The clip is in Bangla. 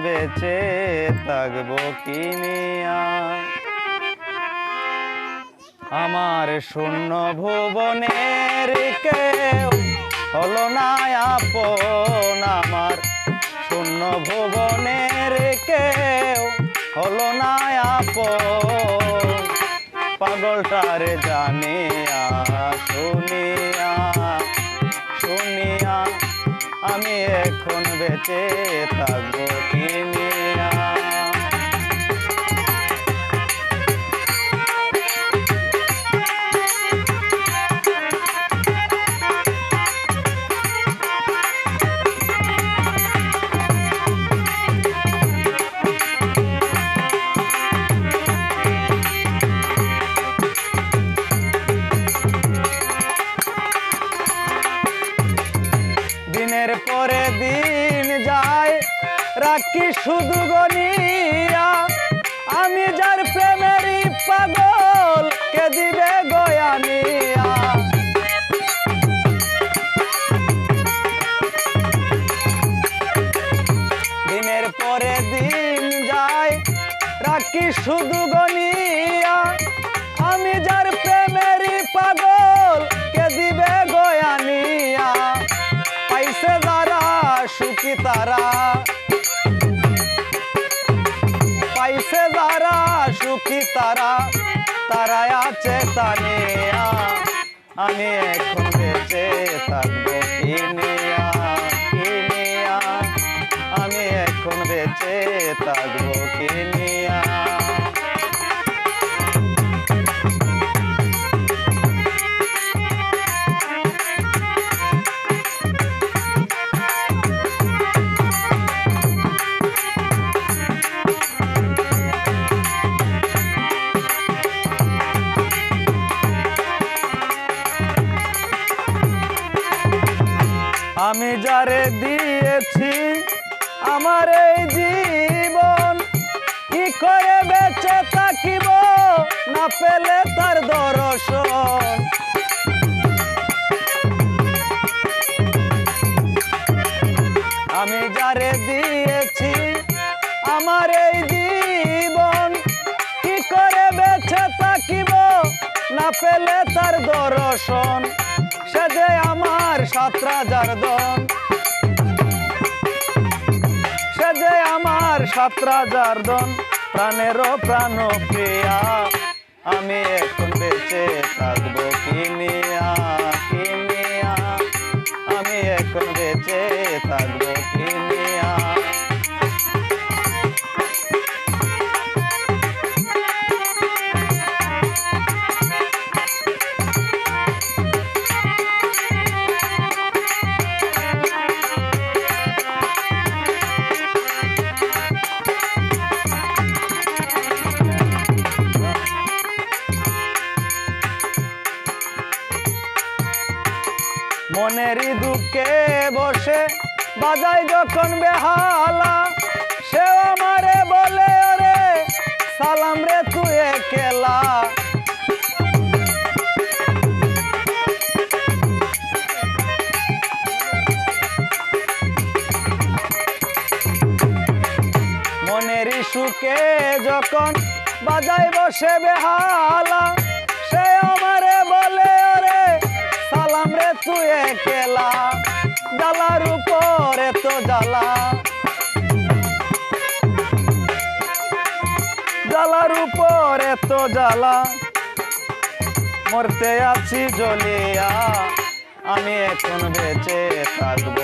বেঁচে থাকব কিনিয়া আমার শূন্য ভুবনের কেউ হলো না আপন আমার। শূন্য ভুবনের কেউ হলো না আপন। পাগলটারে জানিয়া শুনিয়া আমি এখন বেঁচে থাকব কিনিয়া পরে দিন যায়, রাখি শুধু গনিয়া আমি যার প্রেমেরই পাগল, কে দিবে গয়ানিয়া দিনের পরে দিন যায়, রাখি শুধু গনিয়া আমি যার প্রেমেরই পাগল পাইছে যারা সুখী তারা তারা আছে তানিয়া আমি এখন বেঁচে থাকব কিনিয়া কিনিয়া আমি এখন বেঁচে থাকব কিনিয়া আমি যারে দিয়েছি, আমার এই জীবন কি করে বেঁচে থাকিব না পেলে তার দর্শন? আমি যারে দিয়েছি, আমার এই জীবন কি করে বেঁচে থাকিব না পেলে তার দর্শন? সে যে আমার সাত রাজার সে যে আমার সাত রাজার দন প্রাণ প্রিয়া। আমি এখন বেঁচে থাকব কিনিয়া কিনিয়া আমি এখন বেঁচে থাকব কিনিয়া মনেরই দুঃখে বসে বাজাই যখন বেহালা, সেও আমারে বলে, ওরে, সালাম রে তুই একলা। মনেরই সুখে যখন বাজাই বসে বেহালা সে আমারে সালাম খেলা, জ্বালার উপরে তো জ্বালা। জ্বালার উপরে তো জ্বালা। মরতে আছি জ্বলিয়া আমি এখন বেঁচে থাকব।